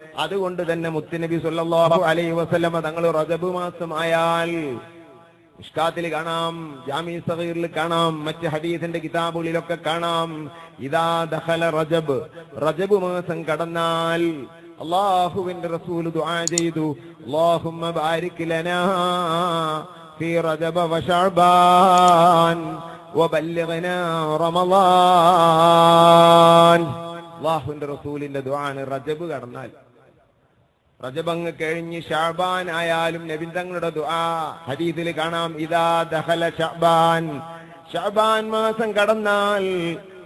അതുകൊണ്ട് തന്നെ മുത്തുനബി സുല്ലാഹു അലൈ വസല്ലമ തങ്ങൾ റജബ് മാസമായാൽ ഇഷ്കാത്തിൽ കാണാം ജാമി സഹീറിൽ കാണാം മറ്റ് ഹദീസിന്റെ കിതാബുകളിലൊക്കെ കാണാം. ഇതാ ദഹല റജബ്. റജബ് മാസം കടന്നാൽ അള്ളാഹുവിന്റെ റസൂൽ ദുആ ചെയ്തു. അല്ലാഹുമ്മ ബാരിക് ലനാ ഫീ റജബ വശഅബാൻ വബല്ലിഗ്നാ റമളാൻ അള്ളാഹുവിന്റെ റസൂലിന്റെ ദുആണ് റജബ് കടന്നാൽ റജബ് അങ്ങ് കഴിഞ്ഞ് ഷാബാൻ ആയാലും നബി തങ്ങളുടെ ദുആ ഹദീസിൽ കാണാം ഇതാ ദഹല ഷാബാൻ. ഷാബാൻ മാസം കടന്നാൽ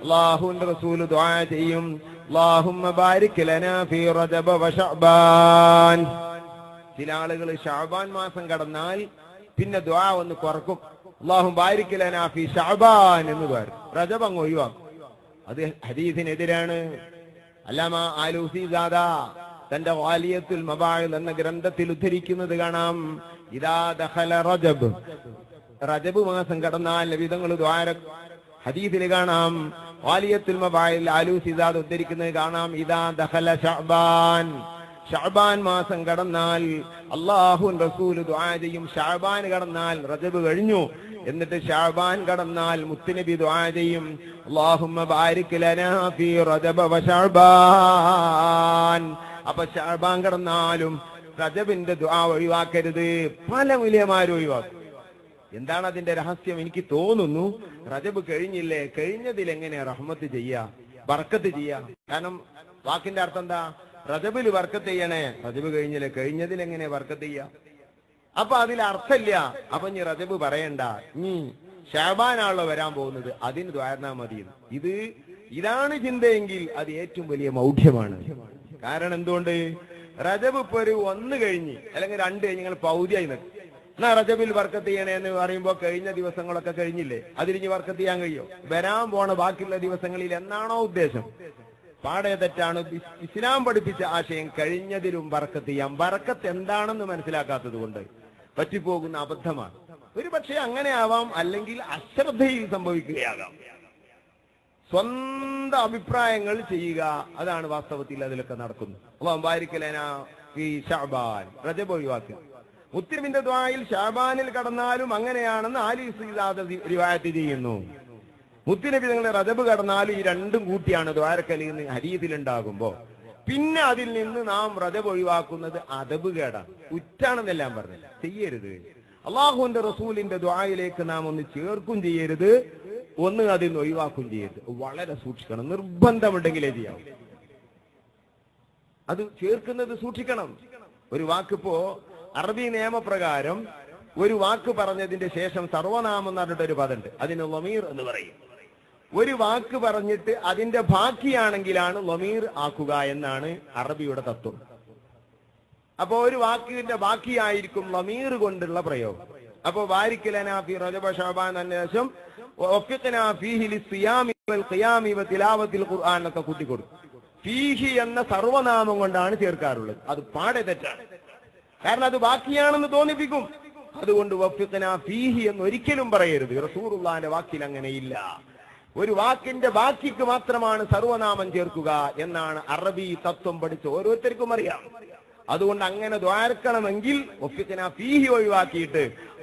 അള്ളാഹുവിന്റെ റസൂൽ ദുആ ചെയ്യും. അല്ലാഹുമ്മ ബാരിക് ലനാ ഫീ റജബ വ ഷഅബാൻ ചില ആളുകൾ ഷാബാൻ മാസം കടന്നാൽ പിന്നെ ദുആ ഒന്ന് കുറക്കും. അള്ളാഹു ബാരിക് ലനാ ഫീ ഷഅബാൻ എന്ന് പറയും. റജബ് അങ്ങ് ഒഴിവാക്കും. അത് ഹദീസിനെതിരാണ്. അല്ലാമ ആലൂസി ദാദാ തന്റെ വാലിയത്തുൽ മബായിൽ എന്ന ഗ്രന്ഥത്തിൽ ഉദ്ധരിക്കുന്നത് കാണാം. ഇതാ ദഹല റജബ്. റജബ് മാസം കടന്നാൽ വിധങ്ങൾ ദ്വാര ഹദീസിൽ കാണാം. വാലിയത്തുൽ മബായിൽ ആലൂസി ഇതാദ് ഉദ്ധരിക്കുന്നത് കാണാം. ഇതാ ദഹല ഷഅബാൻ. ഷഅബാൻ മാസം കടന്നാൽ അള്ളാഹു റസൂൽ ദുആ ചെയ്യും. ഷഅബാൻ കടന്നാൽ റജബ് കഴിഞ്ഞു. എന്നിട്ട് ഷാബാൻ കടന്നാൽ മുത്തുനബി ദുആ ചെയ്യും. അല്ലാഹുമ്മ ബാരിക് ലനാ ഫീ റജബ വശഅബാൻ അപ്പൊ ഷാബാൻ കടന്നാലും റജബിന്റെ ദുആ ഒഴിവാക്കരുത്. പല മൂല്യമാരും ഒഴിവാക്കും. എന്താണ് അതിന്റെ രഹസ്യം? എനിക്ക് തോന്നുന്നു റജബ് കഴിഞ്ഞില്ലേ? കഴിഞ്ഞതിൽ എങ്ങനെ റഹ്മത്ത് ചെയ്യാ? ബർക്കത്ത് ചെയ്യാ? കാരണം വാക്കിന്റെ അർത്ഥം എന്താ? റജബിൽ വർക്കത്ത് ചെയ്യണേ. റജബ് കഴിഞ്ഞില്ലേ? കഴിഞ്ഞതിൽ എങ്ങനെ വർക്കത്ത് ചെയ്യാ? അപ്പൊ അതിൽ അർത്ഥമില്ല. അപ്പൊ ഇനി റജബ് പറയണ്ട. നീ ഷാബാനാണല്ലോ വരാൻ പോകുന്നത്. അതിന് ദ്വാരണ മതി ഇത് ഇതാണ് ചിന്തയെങ്കിൽ അത് ഏറ്റവും വലിയ മൗഢ്യമാണ്. കാരണം എന്തുകൊണ്ട്? റജബ് ഇപ്പൊ ഒരു ഒന്ന് കഴിഞ്ഞ് അല്ലെങ്കിൽ രണ്ട് കഴിഞ്ഞ് നിങ്ങൾ പൗതിയായി നിൽക്കും. എന്നാ റജബിൽ വർക്കത്ത് ചെയ്യണേ എന്ന് പറയുമ്പോൾ കഴിഞ്ഞ ദിവസങ്ങളൊക്കെ കഴിഞ്ഞില്ലേ? അതിരിഞ്ഞ് വർക്കത്ത് ചെയ്യാൻ കഴിയോ? വരാൻ പോണ ബാക്കിയുള്ള ദിവസങ്ങളിൽ എന്നാണോ ഉദ്ദേശം? പാടെ തെറ്റാണ്. ഇസ്ലാം പഠിപ്പിച്ച ആശയം കഴിഞ്ഞതിലും ബർക്കത്ത് ചെയ്യാം. ബർക്കത്ത് എന്താണെന്ന് മനസ്സിലാക്കാത്തത് കൊണ്ട് പറ്റിപ്പോകുന്ന അബദ്ധമാണ്. ഒരു പക്ഷേ അങ്ങനെ ആവാം അല്ലെങ്കിൽ അശ്രദ്ധയിൽ സംഭവിക്കുകയാകാം. സ്വന്തം അഭിപ്രായങ്ങൾ ചെയ്യുക അതാണ് വാസ്തവത്തിൽ അതിലൊക്കെ നടക്കുന്നത്. അള്ളാഹു ഈ ഷാബാൻ റജബ് ഒഴിവാക്കുക. മുസ്ലിമിന്റെ ദ്വായിൽ ഷാബാനിൽ കടന്നാലും അങ്ങനെയാണെന്ന് ആലി സീദാദ റിവായത്ത് ചെയ്യുന്നു. മുത്തുനബി നിങ്ങൾ റജബ് കടന്നാലും ഈ രണ്ടും കൂട്ടിയാണ് ദ്വാരക്കലിൽ ഹരീതിലുണ്ടാകുമ്പോ. പിന്നെ അതിൽ നിന്ന് നാം റജബ് ഒഴിവാക്കുന്നത് അതബ് കേടാണ്. ഉറ്റാണെന്നെല്ലാം പറഞ്ഞില്ല. ചെയ്യരുത്. അള്ളാഹുവിന്റെ റസൂലിന്റെ ദ്വായിലേക്ക് നാം ഒന്ന് ചേർക്കും ചെയ്യരുത്. ഒന്ന് അതിൽ നിന്ന് ഒഴിവാക്കും ചെയ്യരുത്. വളരെ സൂക്ഷിക്കണം. നിർബന്ധമുണ്ടെങ്കിലേ ചെയ്യാവും. അത് ചേർക്കുന്നത് സൂക്ഷിക്കണം. ഒരു വാക്കിപ്പോ അറബി നിയമപ്രകാരം ഒരു വാക്ക് പറഞ്ഞതിന്റെ ശേഷം സർവനാമം എന്ന് പറഞ്ഞിട്ട് ഒരു പദമുണ്ട്. അതിന് ലൊമീർ എന്ന് പറയും. ഒരു വാക്ക് പറഞ്ഞിട്ട് അതിന്റെ ബാക്കിയാണെങ്കിലാണ് ലൊമീർ ആക്കുക എന്നാണ് അറബിയുടെ തത്വം. അപ്പോ ഒരു വാക്കിന്റെ ബാക്കിയായിരിക്കും ലമീർ കൊണ്ടുള്ള പ്രയോഗം. അപ്പോ വാരിക്കലനാഫി റജബ ഷാബാൻ എന്ന ഖുർആൻ എന്നൊക്കെ കൂട്ടിക്കൊടുക്കും. ഫീഹി എന്ന സർവനാമം കൊണ്ടാണ് ചേർക്കാറുള്ളത്. അത് പാടെ തെറ്റാണ്. കാരണം അത് ബാക്കിയാണെന്ന് തോന്നിപ്പിക്കും. അതുകൊണ്ട് വഫിഖ്നാ ഫീഹി എന്ന് ഒരിക്കലും പറയരുത്. റസൂറുള്ളാന്റെ വാക്കിൽ അങ്ങനെയില്ല. ഒരു വാക്കിന്റെ ബാക്കിക്ക് മാത്രമാണ് സർവനാമം ചേർക്കുക എന്നാണ് അറബി തത്വം പഠിച്ച ഓരോരുത്തർക്കും അറിയാം. അതുകൊണ്ട് അങ്ങനെ ദ്വാരക്കണമെങ്കിൽ ഒഫിക്കന ഫീഹി ഒഴിവാക്കിയിട്ട്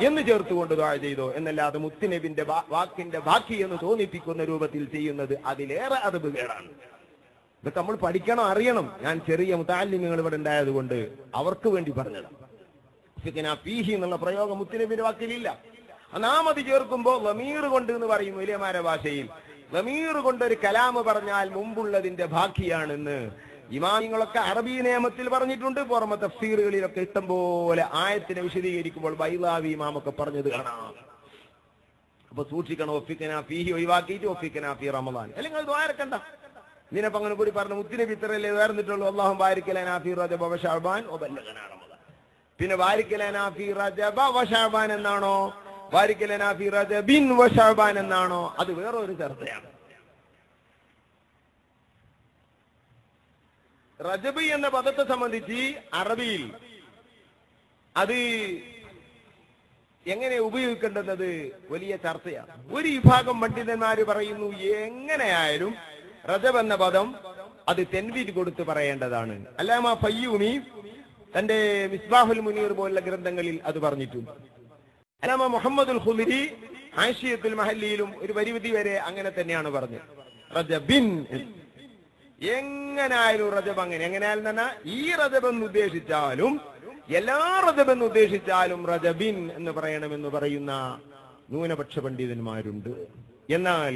എന്ന് ചേർത്തുകൊണ്ട് ദ്വാര ചെയ്തോ. എന്നല്ലാതെ മുത്തുനബിന്റെ വാക്കിന്റെ ബാക്കി എന്ന് തോന്നിപ്പിക്കുന്ന രൂപത്തിൽ ചെയ്യുന്നത് അതിലേറെ അതബ് കേടാണ്. ഇതൊക്കെ നമ്മൾ പഠിക്കണം അറിയണം. ഞാൻ ചെറിയ മുത്താലിമ്യങ്ങൾ ഇവിടെ ഉണ്ടായത് കൊണ്ട് അവർക്ക് വേണ്ടി പറഞ്ഞതാണ്. ഫീഹി എന്നുള്ള പ്രയോഗം മുത്തുനബിന്റെ വാക്കിലില്ല. നാം അത് ചേർക്കുമ്പോ ലമീർ കൊണ്ട് എന്ന് പറയും വലിയമാര ഭാഷയിൽ. ലമീർ കൊണ്ട് ഒരു കലാമ് പറഞ്ഞാൽ മുമ്പുള്ളതിന്റെ ബാക്കിയാണെന്ന് ഇമാമിങ്ങളൊക്കെ അറബി നിയമത്തിൽ പറഞ്ഞിട്ടുണ്ട്. പുറമെ തഫ്സീറുകളിലൊക്കെ ഇഷ്ടം പോലെ ആയത്തിനെ വിശദീകരിക്കുമ്പോൾ ബൈലാവി ഇമാമൊക്കെ പറഞ്ഞത് കാണാം. അപ്പൊ സൂക്ഷിക്കണം ഒഫിക്കന ഫീഹി ഒഴിവാക്കിയിട്ട് ഒഫിക്കന ഫീ റമദാൻ. അല്ലെങ്കിൽ അത് വാരക്കണ്ട നിനപ്പ അങ്ങനെ കൂടി പറഞ്ഞു മുത്തിനബി ഇത്രയല്ലേ വേർന്നിട്ടുള്ളൂ അള്ളാഹു ബാരിക്കലനാ ഫീ റജബ പിന്നെ വാരിക്കലനാ ഫീ റജബ എന്നാണോ? വാരിക്കലനാ ഫീ റജബിൻ എന്നാണോ? അത് വേറൊരു ചർച്ചയാണ്. റജബ് എന്ന പദത്തെ സംബന്ധിച്ച് അറബിയിൽ അത് എങ്ങനെ ഉപയോഗിക്കേണ്ടുന്നത് വലിയ ചർച്ചയാണ് ഒരു വിഭാഗം പണ്ഡിതന്മാര് പറയുന്നു എങ്ങനെയായാലും റജബ് എന്ന പദം അത് തെൻവീൻ കൊടുത്ത് പറയേണ്ടതാണ്. അല്ലാമ ഫയ്യൂമി തന്റെ മിസ്ബാഹുൽ മുനീർ പോലുള്ള ഗ്രന്ഥങ്ങളിൽ അത് പറഞ്ഞിട്ടുണ്ട്. അലാമ മുഹമ്മദുൽ ഖുമിരി ആശിയത്തുൽ മഹല്ലിയിലും ഒരു പരിമിതി വരെ അങ്ങനെ തന്നെയാണ് പറഞ്ഞത്. റജബിൻ എങ്ങനായാലും റജബ് അങ്ങനെ എങ്ങനെയാലും തന്നെ ഈ റജബ് എന്ന് ഉദ്ദേശിച്ചാലും എല്ലാ റജബ് എന്ന് ഉദ്ദേശിച്ചാലും റജബിൻ എന്ന് പറയണമെന്ന് പറയുന്ന ന്യൂനപക്ഷ പണ്ഡിതന്മാരുണ്ട്. എന്നാൽ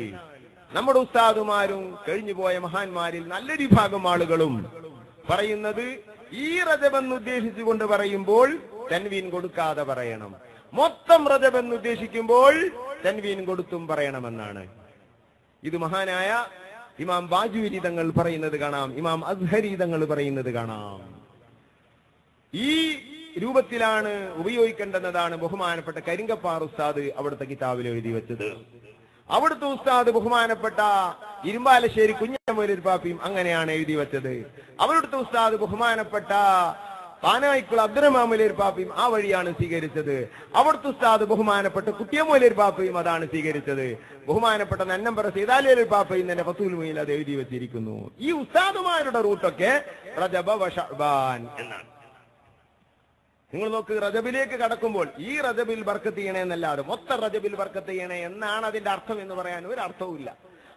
നമ്മുടെ ഉസ്താദുമാരും കഴിഞ്ഞുപോയ മഹാന്മാരിൽ നല്ലൊരു വിഭാഗം ആളുകളും പറയുന്നത് ഈ റജബ് എന്ന് ഉദ്ദേശിച്ചുകൊണ്ട് പറയുമ്പോൾ തൻവീൻ കൊടുക്കാതെ പറയണം. മൊത്തം റജബ് എന്ന് ഉദ്ദേശിക്കുമ്പോൾ തൻവീൻ കൊടുത്തും പറയണമെന്നാണ്. ഇത് മഹാനായ ഇമാം ബാജുരി തങ്ങൾ പറയുന്നത് കാണാം ഇമാം അസ്ഹരി തങ്ങൾ പറയുന്നത് കാണാം. ഈ രൂപത്തിലാണ് ഉപയോഗിക്കേണ്ടെന്നതാണ് ബഹുമാനപ്പെട്ട കരിങ്കപ്പാർ ഉസ്താദ് അവിടുത്തെ കിതാബിൽ എഴുതി വെച്ചത്. അവിടുത്തെ ഉസ്താദ് ബഹുമാനപ്പെട്ട ഇരുമ്പാലശ്ശേരി കുഞ്ഞമൂലർ പാപ്പിയും അങ്ങനെയാണ് എഴുതി വെച്ചത്. അവിടുത്തെ ഉസ്താദ് ബഹുമാനപ്പെട്ട പാനായിക്കുള അബ്ദുറഹ്മാമുലേർ പാപ്പയും ആ വഴിയാണ് സ്വീകരിച്ചത്. അവിടുത്തെ ഉസ്താദ് ബഹുമാനപ്പെട്ട കുട്ടിയമൂലേർ പാപ്പയും അതാണ് സ്വീകരിച്ചത്. ബഹുമാനപ്പെട്ട നന്നമ്പറ സീതാലേർ പാപ്പയും തന്നെ ഫസൂൽ മുയിൽ അത് എഴുതി വെച്ചിരിക്കുന്നു. ഈ ഉസ്താദുമാരുടെ റൂട്ടൊക്കെ റജബ വഷബാൻ എന്നാണ്. നിങ്ങൾ നോക്ക് റജബിലേക്ക് കടക്കുമ്പോൾ ഈ റജബിൽ ബർക്കത്ത് ചെയ്യണേ എന്നല്ലാതെ മൊത്തം റജബിൽ ബർക്കത്ത് ചെയ്യണേ എന്നാണ് അതിന്റെ അർത്ഥം എന്ന് പറയാൻ ഒരു അർത്ഥവുമില്ല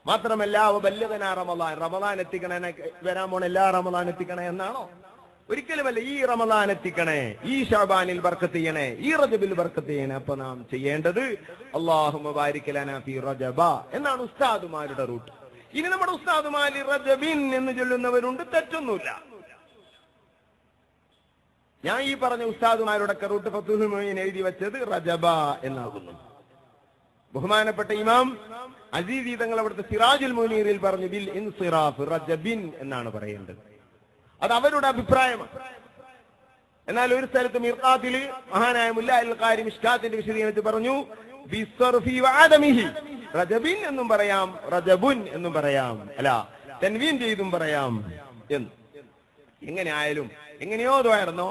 മാത്രമല്ല വല്യതനാ റമദാൻ. റമദാൻ എത്തിക്കണേ വരാൻ പോണ എല്ലാ റമദാൻ എത്തിക്കണേ എന്നാണോ? ഒരിക്കലുമല്ല ഈ റമദാൻ എത്തിക്കണേ ഈ ഷാബാനിൽ ബർക്കത്ത് ചെയ്യണേ ഈ റജബിൽ ബർക്കത്ത് ചെയ്യണേ. അപ്പൊ നാം ചെയ്യേണ്ടത് അള്ളാഹു റജബ എന്നാണ് ഉസ്താദുമാരുടെ റൂട്ട്. ഇനി നമ്മുടെ ഉസ്താദുമാരി റജബിൻ എന്ന് ചൊല്ലുന്നവരുണ്ട് തെറ്റൊന്നുമില്ല. ഞാൻ ഈ പറഞ്ഞ ഉസ്താദുമാരുടെ റൂട്ട് ഫത്തുൽ മൊയ്ൻ എഴുതി വെച്ചത് റജബ എന്നാകുന്നു. ബഹുമാനപ്പെട്ട ഇമാം അജീതീതങ്ങൾ തങ്ങൾ അവിടുത്തെ സിറാജുൽ മുനീറിൽ പറഞ്ഞു ബിൽ ഇൻസിറാഫ് റജബിൻ എന്നാണ് പറയേണ്ടത്. അത് അവരുടെ അഭിപ്രായമാണ്. എന്നാൽ ഒരു സ്ഥലത്ത് മിർത്താത്തിൽ മഹാനായ മുല്ല മിഷ്കാത്തിന്റെ വിശദീകരണത്തിൽ പറഞ്ഞു. റജബിൻ എന്നും പറയാം റജബുൻ എന്നും പറയാം. അല്ല തൻവീൻ ചെയ്തും പറയാം എന്ന്. എങ്ങനെ ആയാലും എങ്ങനെയോ തോന്നോ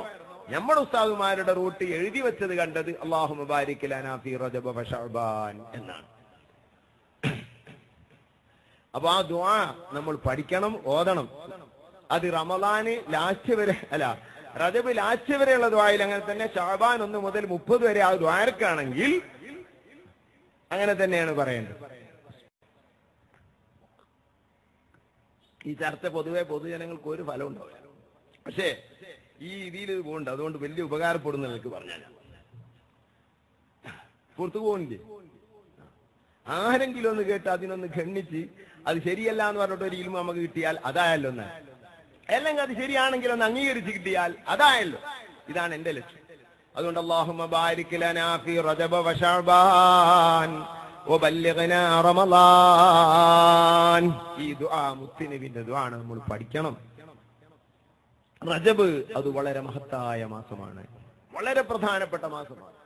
നമ്മുടെ ഉസ്താദുമാരുടെ റൂട്ട് എഴുതി വെച്ചത് കണ്ടത് അള്ളാഹു മുബാരിക്കലാനാഫി റജബ ഫശഅബാൻ എന്നാണ്. അപ്പൊ ആ ദുആ നമ്മൾ പഠിക്കണം ഓതണം. അത് റമദാന് ലാസ്റ്റ് വരെ അല്ല റജബ് ലാസ്റ്റ് വരെയുള്ള ദ്വായിൽ അങ്ങനെ തന്നെ ഷാബാൻ ഒന്ന് മുതൽ മുപ്പത് വരെ ആ ദ്വാരക്കാണെങ്കിൽ അങ്ങനെ തന്നെയാണ് പറയേണ്ടത്. ഈ ചർച്ച പൊതുവെ പൊതുജനങ്ങൾക്ക് ഒരു ഫലം ഉണ്ടാവില്ല. പക്ഷേ ഈ രീതിയിൽ ഇത് പോകണ്ട. അതുകൊണ്ട് വലിയ ഉപകാരപ്പെടുന്ന എനിക്ക് പറഞ്ഞാൽ. പുറത്തു പോകുന്നില്ലേ ആരെങ്കിലും ഒന്ന് കേട്ട് അതിനൊന്ന് ഖണ്ണിച്ച് അത് ശരിയല്ല എന്ന് പറഞ്ഞിട്ട് ഒരു ഇൽമ നമുക്ക് കിട്ടിയാൽ അതായല്ലോ ഒന്ന് അല്ലെങ്കിൽ അത് ശരിയാണെങ്കിൽ ഒന്ന് അംഗീകരിച്ച് കിട്ടിയാൽ അതായല്ലോ. ഇതാണ് എന്റെ ലക്ഷ്യം. അതുകൊണ്ട് അള്ളാഹുമ്മ ബാരിക് ലനാ ഫീ റജബ ഈ ദുആ നമ്മൾ പഠിക്കണം. റജബ് അത് വളരെ മഹത്തായ മാസമാണ്. വളരെ പ്രധാനപ്പെട്ട മാസമാണ്.